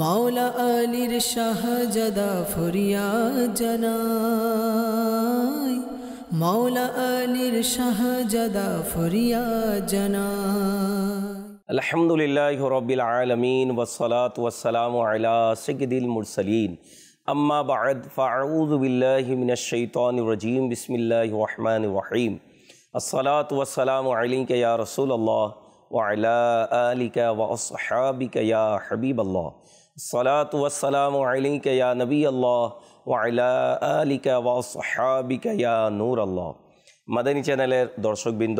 মাওলা আলীর শাহজাদা ফরিয়া জানাই মাওলা আলীর শাহজাদা ফরিয়া জানাই الحمد لله رب العالمين والصلاة والسلام على سيد المرسلين أما بعد فأعوذ بالله من الشيطان الرجيم بسم الله الرحمن الرحيم الصلاة والسلام عليك يا رسول الله وعلى آلك وأصحابك يا حبيب الله সালাত ওয়াসালাম আলিকা ইয়া নবী আল্লাহ ওয়াইলা আলিকা ওয়াসহাবিকা ইয়া নূর আল্লাহ মাদানী চ্যানেলের দর্শকবৃন্দ,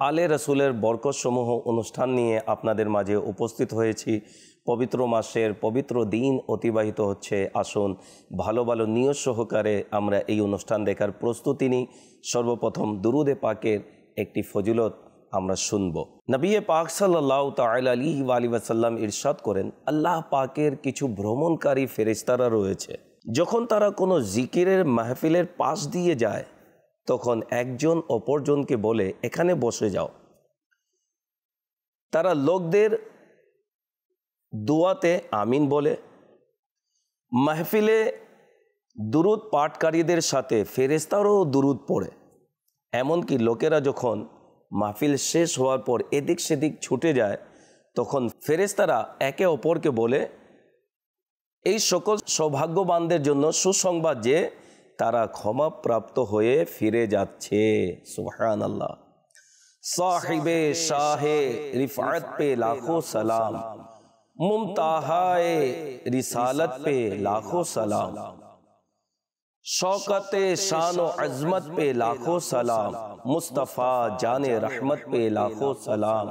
আলে রসুলের বরকতসমূহ অনুষ্ঠান নিয়ে আপনাদের মাঝে উপস্থিত হয়েছি। পবিত্র মাসের পবিত্র দিন অতিবাহিত হচ্ছে। আসুন, ভালো ভালো নিয়োগ সহকারে আমরা এই অনুষ্ঠান দেখার প্রস্তুতি নিই। সর্বপ্রথম দুরুদে পাকের একটি ফজিলত আমরা শুনব। নবিয়ে পাক সাল্লাহ তাল আলী ওয়াসাল্লাম ইরশাদ করেন, আল্লাহ পাকের কিছু ভ্রমণকারী ফেরেস্তারা রয়েছে। যখন তারা কোনো জিকিরের মাহফিলের পাশ দিয়ে যায়, তখন একজন অপরজনকে বলে, এখানে বসে যাও। তারা লোকদের দোয়াতে আমিন বলে। মাহফিলে দুরুদ পাঠকারীদের সাথে ফেরেস্তারও দুরুদ পড়ে। এমনকি লোকেরা যখন মাহফিল শেষ হওয়ার পর এদিক সেদিক ছুটে যায়, তখন ফেরেস্তারা একে অপরকে বলে, এই সকল সৌভাগ্যবানদের জন্য সুসংবাদ যে তারা ক্ষমাপ্রাপ্ত হয়ে ফিরে যাচ্ছে। সুহান আল্লাহ সাহিবে শাহে রিফাত পে লাখো সালাম, মুমতাহায়ে রিসালত পে লাখো সালাম। شوکت شان و عظمت پہ لاکھوں سلام، مصطفیٰ جان رحمت پہ لاکھوں سلام،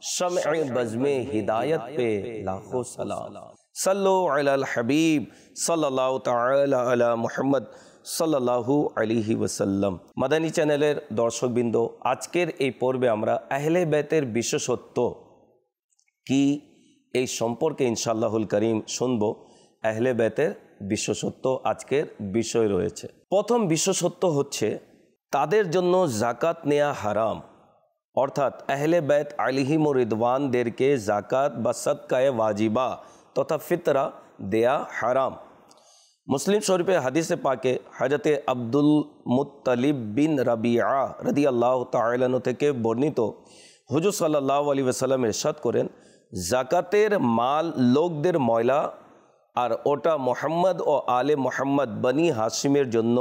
شمع بزم ہدایت پہ لاکھوں سلام۔ صلو علی الحبیب صلی اللہ تعالی علی محمد صلی اللہ علیہ وسلم۔ مدنی چینل درشک মাদানী চ্যানেলের দর্শকবৃন্দ আজকের এই পর্বে আমরা আহলে বেতের کی কি এই সম্পর্কে ইনশাআল্লাহুল করিম শুনব اہل بیتر বিশেষত্ব আজকের বিষয় রয়েছে। প্রথম বিশেষত্ব হচ্ছে, তাদের জন্য জাকাত নেয়া হারাম। অর্থাৎ আহলে বেত আলিহিম রিদওয়ানদেরকে জাকাত বা সৎকায়ে ওয়াজিবা তথা ফিতরা দেয়া হারাম। মুসলিম শরীফে হাদিসে পাকে হজরতে আব্দুল মুতালিব বিন রাবিয়া রদি আল্লাহ তালন থেকে বর্ণিত, হুজুর সাল্লাহ আলী ওসাল্লাম এরশাদ করেন, জাকাতের মাল লোকদের ময়লা আর ওটা মোহাম্মদ ও আলে মোহাম্মদ বনি হাসিমের জন্য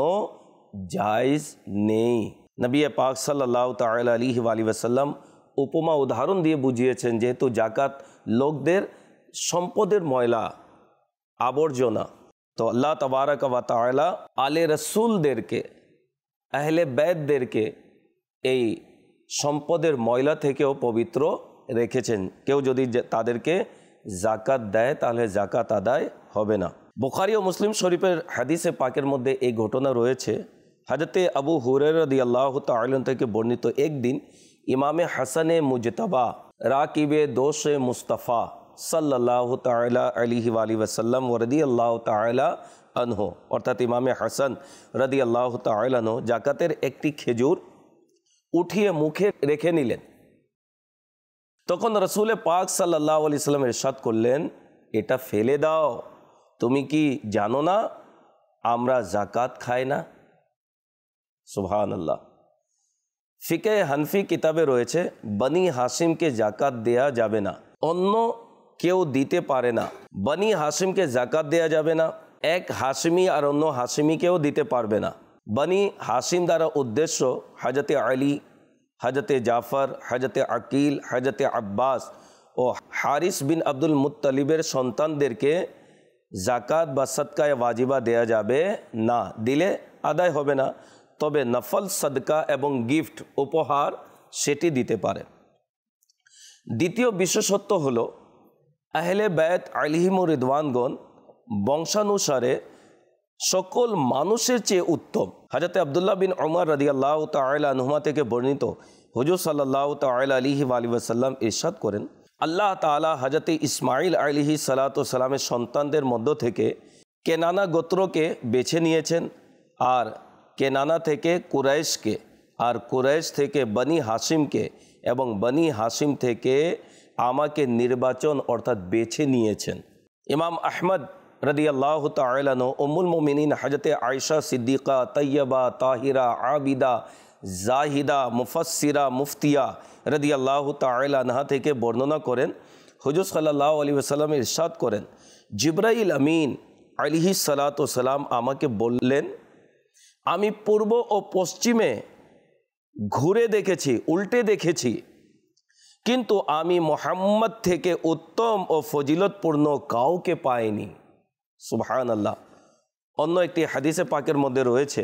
জায়জ নেই। নবী পাক সাল্লাহ তাল আলী ওসাল্লাম উপমা উদাহরণ দিয়ে বুঝিয়েছেন, যেহেতু জাকাত লোকদের সম্পদের ময়লা, আবর্জনা। তো আল্লাহ তবারক ওয়া আলে রসুলদেরকে, আহলে বেদদেরকে এই সম্পদের ময়লা থেকেও পবিত্র রেখেছেন। কেউ যদি তাদেরকে জাকাত দেয়, তাহলে জাকাত আদায় হবে না। বোখারি ও মুসলিম শরীফের হাদিসে পাকের মধ্যে এই ঘটনা রয়েছে। হাজরতে আবু হুরের রদি আল্লাহ তালন থেকে বর্ণিত একদিন ইমামে হাসানে মুজতবা রাকিবে দোষে মুস্তফা সাল্লাহ তালা আলিহি আলী ওসাল্লাম রদি আল্লাহ তালা আনহো, অর্থাৎ ইমামে হাসান রদি আল্লাহ তালানহ জাকাতের একটি খেজুর উঠিয়ে মুখে রেখে নিলেন। তখন রসুলে পাক সাল্লাহ আলি সাল্লাম এরশাদ করলেন, এটা ফেলে দাও। তুমি কি জানো না আমরা জাকাত খাই না? সুহান আল্লাহ ফিকে হানফি কিতাবে রয়েছে, বনি হাসিমকে জাকাত দেয়া যাবে না। অন্য কেউ দিতে পারে না। বনি হাসিমকে জাকাত দেয়া যাবে না। এক হাসিমি আর অন্য হাসিমিকেও দিতে পারবে না। বনি হাসিম দ্বারা উদ্দেশ্য হাজতে আলী, হাজতে জাফর হজরতে আকিল হজরতে আব্বাস ও হারিস বিন আব্দুল মুতালিবের সন্তানদেরকে জাকাত বা সৎকায় ওয়াজিবা দেয়া যাবে না। দিলে আদায় হবে না। তবে নফল, সদকা এবং গিফট, উপহার সেটি দিতে পারে। দ্বিতীয় বিশেষত্ব হল, আহলে বেত আলিহিমুর রিদওয়ানগণ বংশানুসারে সকল মানুষের চেয়ে উত্তম। হাজরতে আবদুল্লাহ বিন ওমর রদি আল্লাহ তালহুমা থেকে বর্ণিত হুজুর সাল্লাহ তাল আলিহি আলী ওসাল্লাম ইরশাদ করেন আল্লাহ তালা হাজরতে ইসমাইল আলিহি সালাতামের সন্তানদের মধ্য থেকে কেনানা গোত্রকে বেছে নিয়েছেন আর কেনানা থেকে কুরাইশকে আর কুরাইশ থেকে বনি হাসিমকে এবং বনি হাসিম থেকে আমাকে নির্বাচন অর্থাৎ বেছে নিয়েছেন। ইমাম আহমদ রদি আল্লাহ তালন উমুল মোমিনিন হজরত আয়সা সিদ্দিকা তৈয়বা তাহিরা, আবিদা জাহিদা মুফাসিরা মুফতিয়া রদি আল্লাহ তালহা থেকে বর্ণনা করেন, হুজুর সাল্লাহ আলী সাল্লাম ইরশাদ করেন, জিব্রাইল আমিন আলিহি সালাম আমাকে বললেন, আমি পূর্ব ও পশ্চিমে ঘুরে দেখেছি, উল্টে দেখেছি, কিন্তু আমি মোহাম্মদ থেকে উত্তম ও ফজিলতপূর্ণ কাউকে পাইনি। সুবহান আল্লাহ অন্য একটি হাদিসে পাকের মধ্যে রয়েছে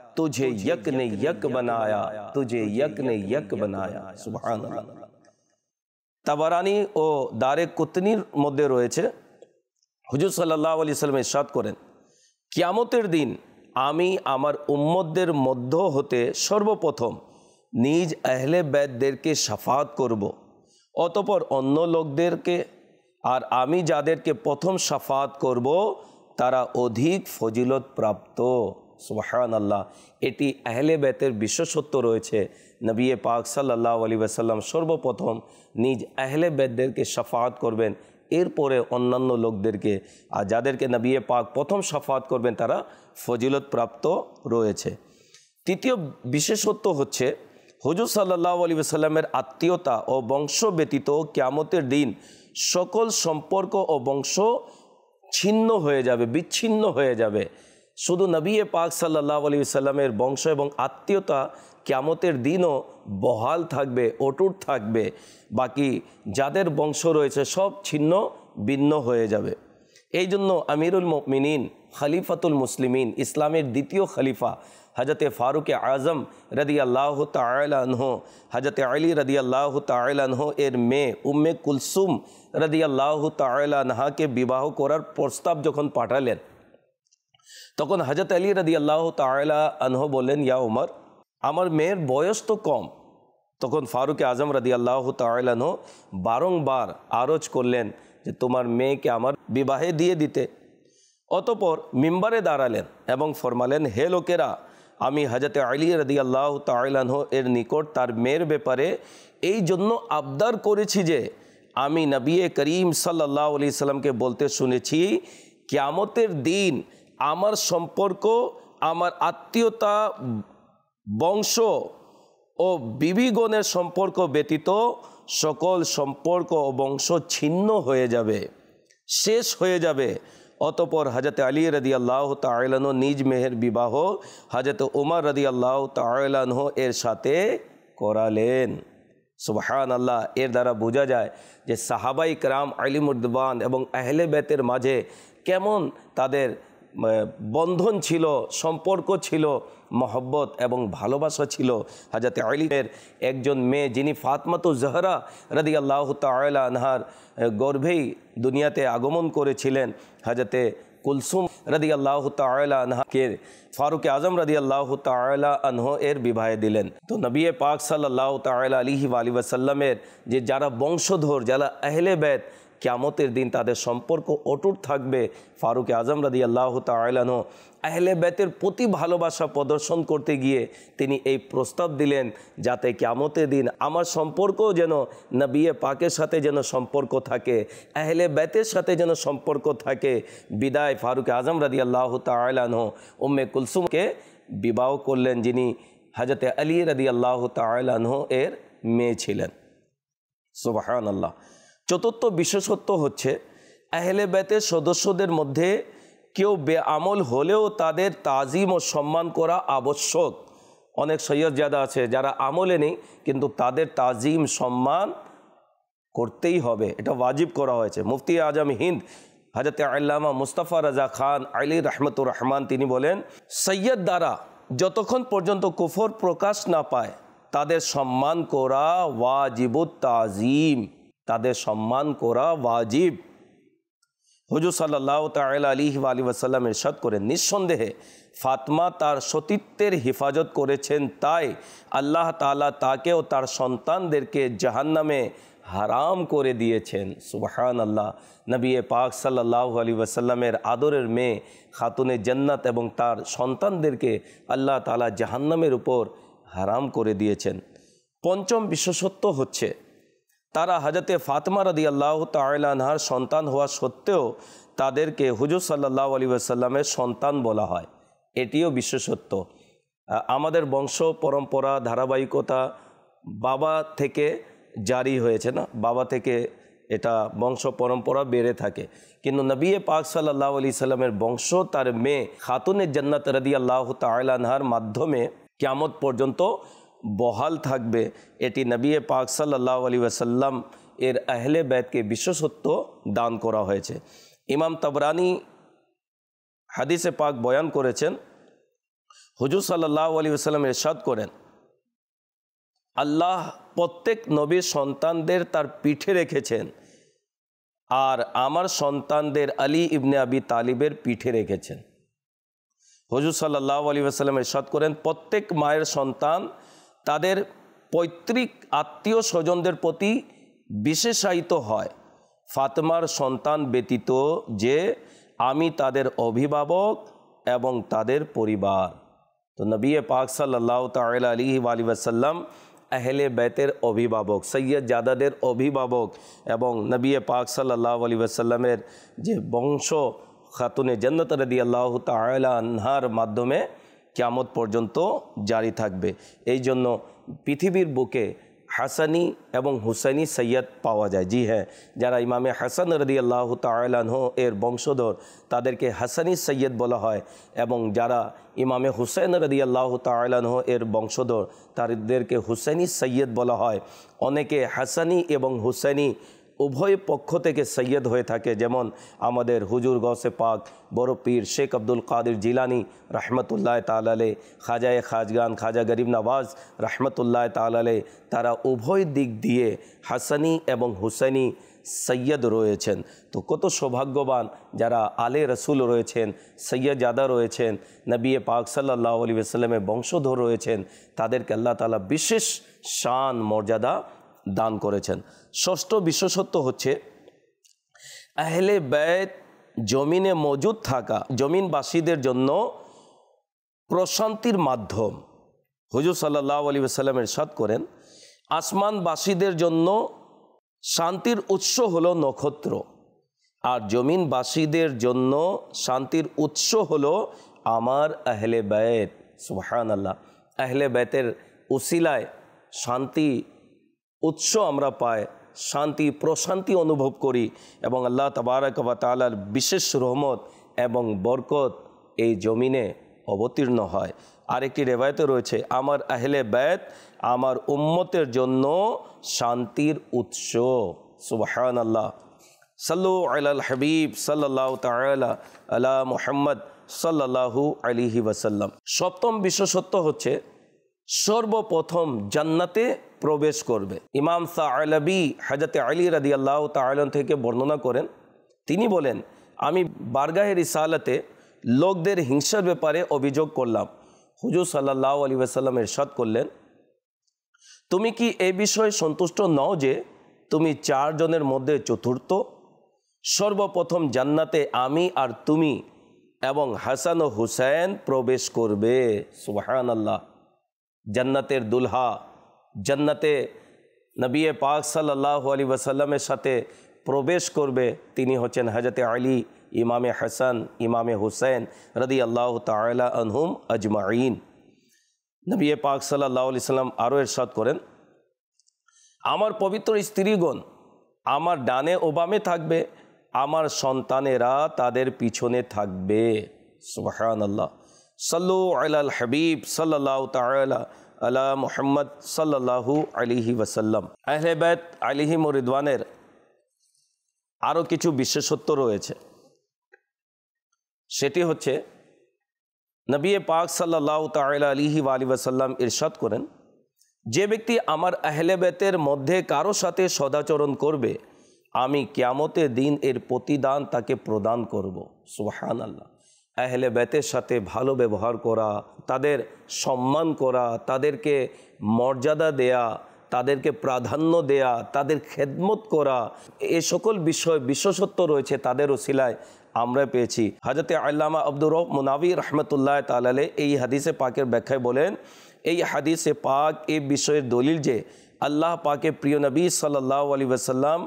तुझे यक ने यक बनाया तुझे यक ने यक बनाया সুবহান তাবারানি ও দারে কুতনির মধ্যে রয়েছে হুজুর সাল্লাহ আলি সাল্লাম ইরশাদ করেন কিয়ামতের দিন আমি আমার উম্মতদের মধ্য হতে সর্বপ্রথম নিজ আহলে বেদদেরকে সাফাত করব। অতপর অন্য লোকদেরকে আর আমি যাদেরকে প্রথম সাফাত করব তারা অধিক ফজিলত প্রাপ্ত সুবাহান আল্লাহ এটি আহলে বেতের বিশেষত্ব রয়েছে। নবিয়ে পাক সাল্লাহ আলী ওয়াসাল্লাম সর্বপ্রথম নিজ আহলে বেদদেরকে সাফাত করবেন, এরপরে অন্যান্য লোকদেরকে, আর যাদেরকে নবিয়ে পাক প্রথম সাফাত করবেন তারা ফজিলত প্রাপ্ত রয়েছে। তৃতীয় বিশেষত্ব হচ্ছে, হুজুর সাল্লাহ আলী সাল্লামের আত্মীয়তা ও বংশ ব্যতীত ক্যামতের দিন সকল সম্পর্ক ও বংশ ছিন্ন হয়ে যাবে, বিচ্ছিন্ন হয়ে যাবে। শুধু নবী পাক সাল্লাহ আলী সাল্লামের বংশ এবং আত্মীয়তা ক্যামতের দিনও বহাল থাকবে, অটুট থাকবে। বাকি যাদের বংশ রয়েছে সব ছিন্ন, ভিন্ন হয়ে যাবে। এই জন্য আমিরুল মিনিন খলিফাতুল মুসলিমিন, ইসলামের দ্বিতীয় খলিফা হজরত ফারুক আজম রদি আল্লাহ তালহ হজরত আলী রদি আল্লাহ তালহ এর মেয়ে উম্মে কুলসুম রদি আল্লাহ তালহাকে বিবাহ করার প্রস্তাব যখন পাঠালেন তখন হজরত আলী রাদি আল্লাহ তালা আনহ বললেন, ইয়া উমর, আমার মেয়ের বয়স তো কম। তখন ফারুক আজম রাদি আল্লাহ তালহ বারংবার আরজ করলেন যে, তোমার মেয়েকে আমার বিবাহে দিয়ে দিতে। অতপর মিম্বারে দাঁড়ালেন এবং ফরমালেন, হে লোকেরা, আমি হজরত আলী রদি আল্লাহ তালাহ এর নিকট তার মেয়ের ব্যাপারে এই জন্য আবদার করেছি যে, আমি নবী করিম সাল্লাহ আলি সাল্লামকে বলতে শুনেছি, ক্যামতের দিন আমার সম্পর্ক, আমার আত্মীয়তা, বংশ ও বিবিগণের সম্পর্ক ব্যতীত সকল সম্পর্ক ও বংশ ছিন্ন হয়ে যাবে, শেষ হয়ে যাবে। অতপর হজরত আলী রদি আল্লাহ তালাহ নিজ মেহের বিবাহ হজরত উমর রদি আল্লাহ তালাহ এর সাথে করালেন। সুবাহান আল্লাহ এর দ্বারা বোঝা যায় যে সাহাবাই করাম আলিমুদ্দান এবং আহলে বেতের মাঝে কেমন তাদের বন্ধন ছিল, সম্পর্ক ছিল, মহব্বত এবং ভালোবাসা ছিল। হাজাতে আলিমের একজন মেয়ে যিনি ফাতমাতু জহরা রদি আল্লাহ তালা আনহার গর্ভেই দুনিয়াতে আগমন করেছিলেন। হাজাতে কুলসুম রদি আল্লাহ তালা আনহাকে ফারুক আজম রদি আল্লাহ তালা আনহ এর বিবাহে দিলেন। তো নবী পাক সাল্লাহ তালা আলিহি আলী ওয়াসাল্লামের যে যারা বংশধর, যারা আহলে বেদ ক্যামতের দিন তাদের সম্পর্ক অটুট থাকবে। ফারুক আজম রাদি আল্লাহ তালানো আহলে বেতের প্রতি ভালোবাসা প্রদর্শন করতে গিয়ে তিনি এই প্রস্তাব দিলেন যাতে ক্যামতের দিন আমার সম্পর্ক যেন নবিয়ে পাকের সাথে যেন সম্পর্ক থাকে, আহলে বেতের সাথে যেন সম্পর্ক থাকে। বিদায় ফারুক আজম রাদি আল্লাহ তালানো উম্মে কুলসুমকে বিবাহ করলেন যিনি হাজরতে আলী রাদি আল্লাহ তালাহ এর মেয়ে ছিলেন। সুবাহান আল্লাহ চতুর্থ বিশেষত্ব হচ্ছে, আহলে বেতের সদস্যদের মধ্যে কেউ বেআমল হলেও তাদের তাজিম ও সম্মান করা আবশ্যক। অনেক সৈয়দ সৈয়দজাদা আছে যারা আমলে নেই, কিন্তু তাদের তাজিম, সম্মান করতেই হবে। এটা ওয়াজিব করা হয়েছে। মুফতি আজম হিন্দ, হাজরত আল্লামা মুস্তাফা রাজা খান আলী রহমতুর রহমান, তিনি বলেন, সৈয়দ দ্বারা যতক্ষণ পর্যন্ত কুফর প্রকাশ না পায়, তাদের সম্মান করা ওয়াজিবুত তাজিম। তাদের সম্মান করা ওয়াজিব। হুজুর সাল্লাহ তাল আলী আলী ওয়াসাল্লাম ইরশাদ করেন, নিঃসন্দেহে ফাতমা তার সতীত্বের হেফাজত করেছেন, তাই আল্লাহ তালা তাকে ও তার সন্তানদেরকে জাহান্নামে হারাম করে দিয়েছেন। সুবাহান আল্লাহ নবী পাক সাল্লাহ আলী ওয়াসাল্লামের আদরের মেয়ে খাতুনে জান্নাত এবং তার সন্তানদেরকে আল্লাহ তালা জাহান্নামের উপর হারাম করে দিয়েছেন। পঞ্চম বিশেষত্ব হচ্ছে তারা হাজতে ফাতমা রদি আল্লাহ তালানহার সন্তান হওয়া সত্ত্বেও তাদেরকে হুজুর সাল্লাহ আলী আসাল্লামের সন্তান বলা হয়। এটিও বিশেষত্ব। আমাদের বংশ, পরম্পরা, ধারাবাহিকতা বাবা থেকে জারি হয়েছে না? বাবা থেকে এটা বংশ, পরম্পরা বেড়ে থাকে। কিন্তু নবী পাক সাল্লাহ আলি সাল্লামের বংশ, তার মেয়ে খাতুনের জান্নাত রদি আল্লাহ তালানহার মাধ্যমে কেমত পর্যন্ত বহাল থাকবে, এটি নবী পাক সাল্লাহ আলী ওয়াসাল্লাম এর আহলে বেদকে বিশেষত্ব দান করা হয়েছে। ইমাম তবরানি হাদিসে পাক বয়ান করেছেন, হুজুর সাল্লাহ আলী ওসাল্লাম এরশাদ করেন, আল্লাহ প্রত্যেক নবীর সন্তানদের তার পিঠে রেখেছেন আর আমার সন্তানদের আলী ইবনে আবি তালিবের পিঠে রেখেছেন। হজুর সাল্লাহ আলী আসাল্লাম এরশাদ করেন, প্রত্যেক মায়ের সন্তান তাদের পৈতৃক আত্মীয় স্বজনদের প্রতি বিশেষায়িত হয়। ফাতমার সন্তান ব্যতীত যে আমি তাদের অভিভাবক এবং তাদের পরিবার। তো নবী পাক সাল্লাহ তাল আলী আলী ওয়াসাল্লাম আহলে বেতের অভিভাবক, সৈয়দ জাদাদের অভিভাবক এবং নবী পাক সাল্লাহ আলী ওয়াসাল্লামের যে বংশ খাতুনে জন্নত রদি আল্লাহ তালাহার মাধ্যমে ক্যামত পর্যন্ত জারি থাকবে। এই জন্য পৃথিবীর বুকে হাসানি এবং হুসাইনি সৈয়দ পাওয়া যায়। জি হ্যাঁ যারা ইমামে হাসান রদি আল্লাহ তালাহ এর বংশধর, তাদেরকে হাসানি সৈয়দ বলা হয় এবং যারা ইমামে হুসেন রদি আল্লাহ তালাহ এর বংশধর, তাদেরকে হুসেনি সৈয়দ বলা হয়। অনেকে হাসানি এবং হুসেনি উভয় পক্ষ থেকে সৈয়দ হয়ে থাকে। যেমন আমাদের হুজুর গসে পাক বড় পীর শেখ আব্দুল কাদির জিলানি রহমতুল্লাহ তালালে খাজায় খাজগান, খাজা গরিব নওয়াজ রহমতুল্লাহ তালালে তারা উভয় দিক দিয়ে হাসানি এবং হুসেনি সৈয়দ রয়েছেন। তো কত সৌভাগ্যবান যারা আলে রসুল রয়েছেন সৈয়দাদা রয়েছেন, নবী পাক সাল্লাহ আলী আসাল্লামের বংশধর রয়েছেন, তাদেরকে আল্লাহ তালা বিশেষ শান, মর্যাদা দান করেছেন। ষষ্ঠ বিশেষত্ব হচ্ছে, আহলে ব্যয় জমিনে মজুদ থাকা, জমিনবাসীদের জন্য প্রশান্তির মাধ্যম। হুজুর সাল্লাহ আলী সাল্লামের সাদ করেন, আসমানবাসীদের জন্য শান্তির উৎস হল নক্ষত্র, আর জমিনবাসীদের জন্য শান্তির উৎস হল আমার আহলে ব্যয় সুহান আল্লাহ আহলে ব্যতের উসিলায় শান্তি উৎস আমরা পাই। শান্তি, প্রশান্তি অনুভব করি এবং আল্লাহ তবারক বা তালার বিশেষ রহমত এবং বরকত এই জমিনে অবতীর্ণ হয়। আরেকটি রেবায়তে রয়েছে, আমার আহলে ব্যত আমার উম্মতের জন্য শান্তির উৎস। সুবাহান আল্লাহ সাল্লু আল হাবিব সাল্লাহ তালা আলা মুহাম্মদ সাল্লাহু আলিহি ওয়াসাল্লাম। সপ্তম বিশেষত্ব হচ্ছে, সর্বপ্রথম জান্নাতে প্রবেশ করবে। ইমাম সাহলবি হাজরতে আলী রাদি আল্লাহ তালন থেকে বর্ণনা করেন, তিনি বলেন, আমি বারগাহের ইসালাতে লোকদের হিংসার ব্যাপারে অভিযোগ করলাম। হুজুর সাল্লাহ আলী ওয়াসাল্লাম এরশাদ করলেন, তুমি কি এই বিষয়ে সন্তুষ্ট নও যে তুমি চারজনের মধ্যে চতুর্থ? সর্বপ্রথম জান্নাতে আমি আর তুমি এবং হাসান ও হুসাইন প্রবেশ করবে। সুবাহান আল্লাহ জান্নাতের দুলহা জান্নাতে নবী পাক সাল্লাহ আলী ওয়াসাল্লামের সাথে প্রবেশ করবে তিনি হচ্ছেন হজরতে আলী ইমামে হাসান ইমামে হুসেন রদি আল্লাহ তালা আনহুম আজমাইন নবী পাক সাল্লাহ আলি সাল্লাম আরও এরশাদ করেন আমার পবিত্র স্ত্রীগণ আমার ডানে ওবামে থাকবে আমার সন্তানেরা তাদের পিছনে থাকবে সুবাহান আল্লাহ সাল্লু আল হাবিব সাল্লাহ তালা আলা মোহাম্মদ সাল্লাহু আলিহি ওয়াসাল্লাম আহলেবাদ আলিহি মরিদওয়ানের আরও কিছু বিশেষত্ব রয়েছে। সেটি হচ্ছে, নবী পাক সাল্লাহ তাল আলিহি আলি ওয়াসাল্লাম ইরশাদ করেন, যে ব্যক্তি আমার আহলেবেতের মধ্যে কারও সাথে সদাচরণ করবে, আমি ক্যামতে দিন এর প্রতিদান তাকে প্রদান করব। সুহান আল্লাহ আহলে বেতের সাথে ভালো ব্যবহার করা, তাদের সম্মান করা, তাদেরকে মর্যাদা দেয়া, তাদেরকে প্রাধান্য দেয়া, তাদের খেদমত করা, এ সকল বিষয় বিশেষত্ব রয়েছে তাদের ওসিলায় আমরা পেয়েছি। হাজরতে আল্লামা আব্দুর রব মুনাবি রহমতুল্লাহ তালালে এই হাদিসে পাকের ব্যাখ্যায় বলেন, এই হাদিসে পাক এই বিষয়ের দলিল যে, আল্লাহ পাকে প্রিয় নবী সাল্লাহ আলী ওসাল্লাম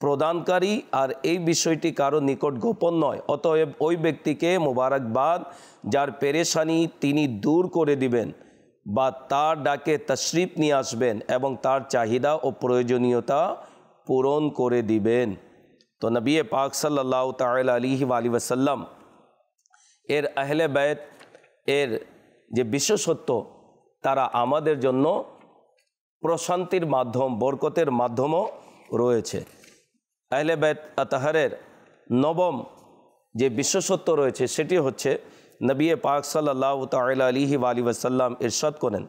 প্রদানকারী আর এই বিষয়টি কারও নিকট গোপন নয়। অতএব ওই ব্যক্তিকে মোবারকবাদ, যার পেরেশানি তিনি দূর করে দিবেন বা তার ডাকে তশরিফ নিয়ে আসবেন এবং তার চাহিদা ও প্রয়োজনীয়তা পূরণ করে দিবেন। তো নবী পাক সাল্লাহ তাল আলিহি আলী ওসাল্লাম এর আহলে ব্যত এর যে বিশেষত্ব, তারা আমাদের জন্য প্রশান্তির মাধ্যম, বরকতের মাধ্যমও রয়েছে। আহলে বেত আতাহারের নবম যে বিশেষত্ব রয়েছে, সেটি হচ্ছে নবী পাক সাল্লাহ তাল আলিহি আলী ওসাল্লাম ইরশাদ করেন।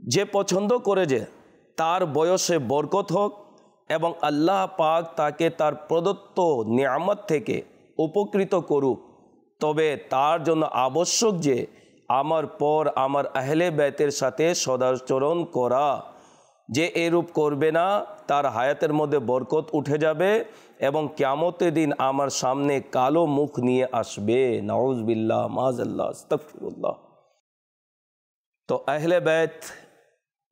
যে পছন্দ করে যে তার বয়সে বরকত হোক এবং আল্লাহ পাক তাকে তার প্রদত্ত নিয়ামত থেকে উপকৃত করুক, তবে তার জন্য আবশ্যক যে আমার পর আমার আহলে ব্যতের সাথে সদাচরণ করা। যে এরূপ করবে না, তার হায়াতের মধ্যে বরকত উঠে যাবে এবং ক্যামতে দিন আমার সামনে কালো মুখ নিয়ে আসবে। নওয়াজবিল্লা মাজাল্লাহ আস্তফিরুল্লাহ তো আহলে ব্যত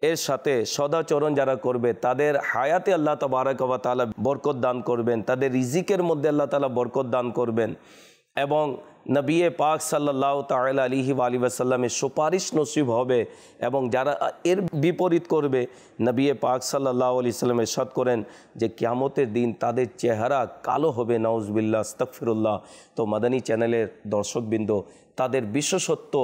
এর সাথে সদাচরণ যারা করবে, তাদের হায়াতে আল্লাহ তবারকবা তালা বরকত দান করবেন, তাদের রিজিকের মধ্যে আল্লাহ তালা বরকত দান করবেন। এবং নবিয়ে পাক সাল্লাহ তাল আলিহি আলী আসাল্লামের সুপারিশ নসিব হবে এবং যারা এর বিপরীত করবে নবিয়ে পাক সাল্লাহ আলি সাল্লামের সৎ করেন যে ক্যামতের দিন তাদের চেহারা কালো হবে নওয়াজবিল্লা আস্তফিরুল্লাহ তো মাদানী চ্যানেলের দর্শকবৃন্দ, তাদের বিশেষত্ব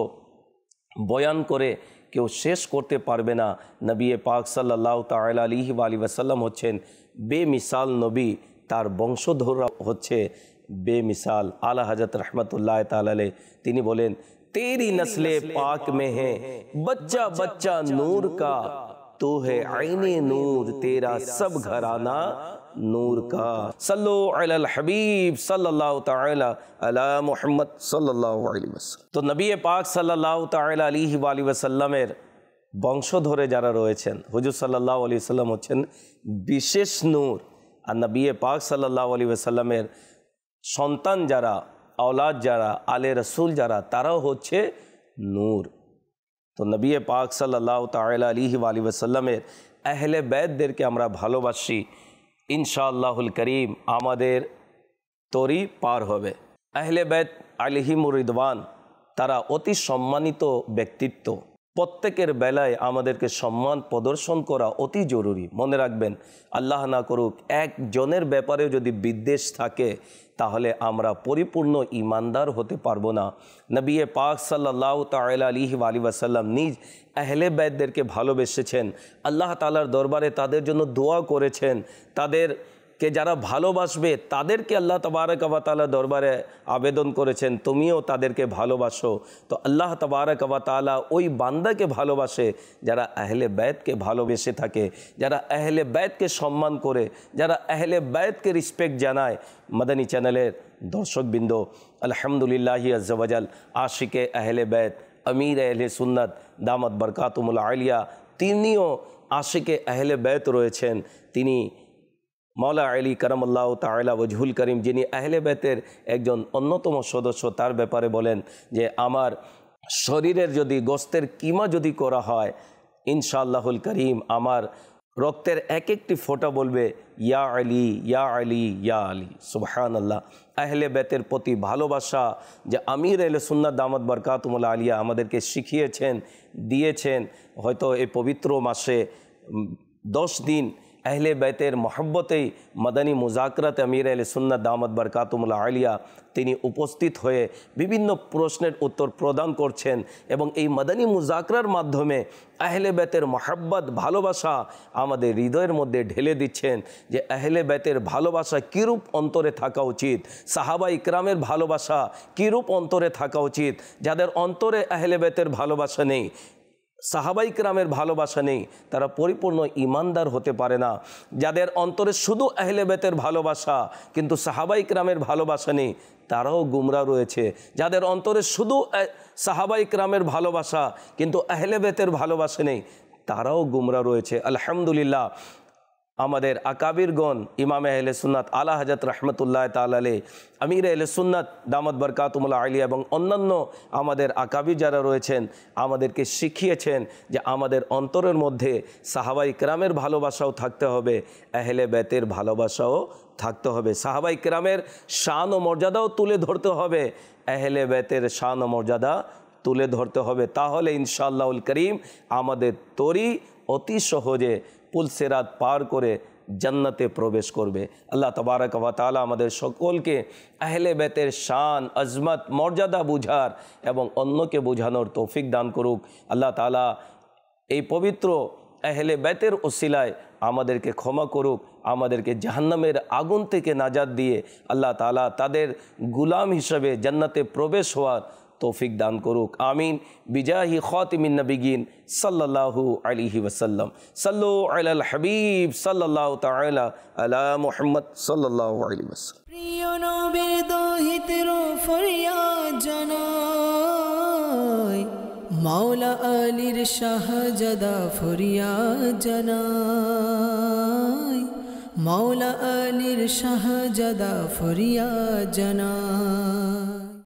বয়ান করে কেউ শেষ করতে পারবে না। নবী পাক সাল্লাহ তাল আলিহি আলী ওয়াসাল্লাম হচ্ছেন বেমিসাল নবী, তার বংশধররা হচ্ছে بے مثال اعلی حضرت رحمت اللہ تعالی علیہ، تینی بولین تیری نسل پاک میں ہیں، بچہ بچہ نور کا، تو ہے عین نور، تیرا سب گھرانہ نور کا۔ صلو علی الحبیب صلی اللہ تعالی علی محمد صلی اللہ علیہ وسلم۔ تو نبی پاک صلی اللہ تعالی علیہ وآلہ وسلমের বংশধরে যারা রয়েছেন হুজুর সাল্লাহ আলি সাল্লাম হচ্ছেন বিশেষ নূর نبی پاک صلی اللہ علیہ وسلم সন্তান যারা, আওলাদ যারা, আলে রসুল যারা, তারাও হচ্ছে নূর। তো নবী পাক সাল্লাহ তাল আলিহি আলী ওসাল্লামের আহলে বেদদেরকে আমরা ভালোবাসি। ইনশাআল্লাহুল করিম আমাদের তরি পার হবে। আহলে বেদ আলিহিমুর রিদওয়ান, তারা অতি সম্মানিত ব্যক্তিত্ব। প্রত্যেকের বেলায় আমাদেরকে সম্মান প্রদর্শন করা অতি জরুরি। মনে রাখবেন, আল্লাহ না করুক, একজনের ব্যাপারে যদি বিদ্বেষ থাকে, তাহলে আমরা পরিপূর্ণ ইমানদার হতে পারব না। নবী পাক সাল্লাহ তাল আলিহি আলী ওয়াসাল্লাম নিজ আহলে বেদদেরকে ভালোবেসেছেন। আল্লাহ তালার দরবারে তাদের জন্য দোয়া করেছেন। তাদের কে যারা ভালোবাসবে তাদেরকে আল্লাহ তবারক আবাতালা দরবারে আবেদন করেছেন, তুমিও তাদেরকে ভালোবাসো। তো আল্লাহ তবারক আবাতালা ওই বান্দাকে ভালোবাসে যারা আহলে ব্যাতকে ভালোবেসে থাকে, যারা আহলে ব্যাতকে সম্মান করে, যারা আহলে ব্যাতকে রিসপেক্ট জানায়। মাদানী চ্যানেলের দর্শকবৃন্দ, আলহামদুলিল্লাহি আজ্জাবাজাল আশিকে আহলে ব্যাত আমির আহলে সুন্নত, দামত বরকাতুমুল আলিয়া, তিনিও আশিকে আহলে ব্যাত রয়েছেন। তিনি মৌলা আলী কারামল্লাহ তালা ওজহুল করিম, যিনি আহলে বেতের একজন অন্যতম সদস্য, তার ব্যাপারে বলেন যে, আমার শরীরের যদি গোস্তের কিমা যদি করা হয়, ইনশাআল্লাহুল করিম আমার রক্তের এক একটি ফোঁটা বলবে, ইয়া আলী ইয়া আলী ইয়া আলী। সুবহান আল্লাহ আহলে বেতের প্রতি ভালোবাসা যে আমির আহলে সুন্নাত দামদ বরকাতুমুল্লা আলিয়া আমাদেরকে শিখিয়েছেন, দিয়েছেন। হয়তো এই পবিত্র মাসে দশ দিন আহলে বেতের মহব্বতেই মাদানী মুজাকরাত আমির আল সুন্নাত দামদ বরকাতুমুল্লা আলিয়া তিনি উপস্থিত হয়ে বিভিন্ন প্রশ্নের উত্তর প্রদান করছেন এবং এই মাদানী মুজাকরার মাধ্যমে আহলে বেতের মহাব্বত, ভালোবাসা আমাদের হৃদয়ের মধ্যে ঢেলে দিচ্ছেন যে আহলে বেতের ভালোবাসা কীরূপ অন্তরে থাকা উচিত? সাহাবা ইকরামের ভালোবাসা কীরূপ অন্তরে থাকা উচিত? যাদের অন্তরে আহলে বেতের ভালোবাসা নেই সাহাবাই রামের ভালোবাসা নেই, তারা পরিপূর্ণ ইমানদার হতে পারে না। যাদের অন্তরে শুধু আহলেবেতের ভালোবাসা, কিন্তু সাহাবাইক রামের ভালোবাসা নেই, তারাও গুমরা রয়েছে। যাদের অন্তরে শুধু সাহাবাইক রামের ভালোবাসা, কিন্তু আহলেবেতের ভালোবাসা নেই, তারাও গুমরা রয়েছে। আলহামদুলিল্লাহ। আমাদের আকাবিরগণ, ইমাম আহলে সুন্নাত, আলা হাজত রহমতুল্লাহ তালে আমির আহলে সুন্নাত দামদ বরকাতুমুল্লাহ আলী এবং অন্যান্য আমাদের আকাবির যারা রয়েছেন, আমাদেরকে শিখিয়েছেন যে আমাদের অন্তরের মধ্যে সাহাবাই কেরামের ভালোবাসাও থাকতে হবে, আহলে বেতের ভালোবাসাও থাকতে হবে। সাহাবাই কেরামের শান ও মর্যাদাও তুলে ধরতে হবে, আহলে বেতের শান ও মর্যাদা তুলে ধরতে হবে। তাহলে ইনশাআল্লাহুল করিম আমাদের তরি অতি সহজে পুলসেরাত পার করে জান্নাতে প্রবেশ করবে। আল্লাহ তবারক ওয়া তাআলা আমাদের সকলকে আহলে বেতের শান, আজমত, মর্যাদা বুঝার এবং অন্যকে বোঝানোর তৌফিক দান করুক। আল্লাহ তাআলা এই পবিত্র আহলে বেতের ওসিলায় আমাদেরকে ক্ষমা করুক, আমাদেরকে জাহান্নামের আগুন থেকে নাজাদ দিয়ে আল্লাহ তালা তাদের গুলাম হিসাবে জান্নাতে প্রবেশ হওয়ার তৌফিক দান করুক। আমিন। বিজাহি খাতিমিন নবিগিন সাল্লাল্লাহু আলাইহি ওয়াসাল্লাম। সাল্লু আলাল হাবিব সাল্লাল্লাহু তাআলা আলা মুহাম্মদ সাল্লাল্লাহু আলাইহি ওয়াসাল্লাম। প্রিয় নবীর দহিতের ফরিয়াদ জানাই, মাওলা আলীর শাহজাদা ফরিয়াদ জানাই, মাওলা আলীর শাহজাদা ফরিয়াদ জানাই।